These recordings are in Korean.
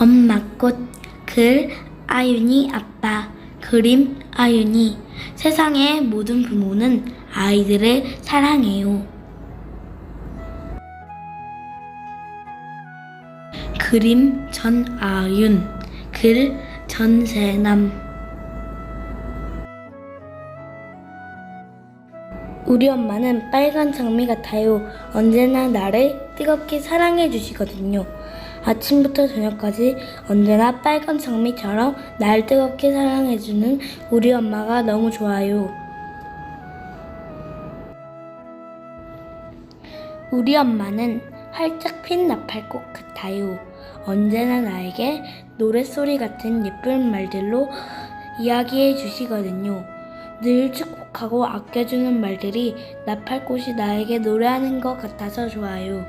엄마 꽃, 글, 아윤이 아빠, 그림, 아윤이. 세상의 모든 부모는 아이들을 사랑해요. 그림 전아윤, 글 전세남. 우리 엄마는 빨간 장미 같아요. 언제나 나를 뜨겁게 사랑해 주시거든요. 아침부터 저녁까지 언제나 빨간 장미처럼 날 뜨겁게 사랑해 주는 우리 엄마가 너무 좋아요. 우리 엄마는 활짝 핀 나팔꽃 같아요. 언제나 나에게 노랫소리 같은 예쁜 말들로 이야기해 주시거든요. 늘 축복하고 아껴주는 말들이 나팔꽃이 나에게 노래하는 것 같아서 좋아요.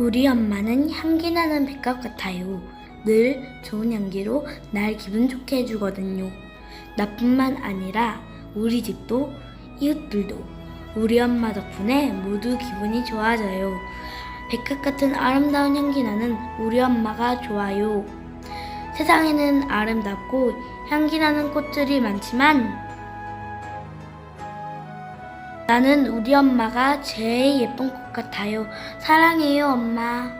우리 엄마는 향기 나는 백합 같아요. 늘 좋은 향기로 날 기분 좋게 해주거든요. 나뿐만 아니라 우리 집도 이웃들도 우리 엄마 덕분에 모두 기분이 좋아져요. 백합 같은 아름다운 향기 나는 우리 엄마가 좋아요. 세상에는 아름답고 향기 나는 꽃들이 많지만 나는 우리 엄마가 제일 예쁜 것 같아요. 사랑해요, 엄마.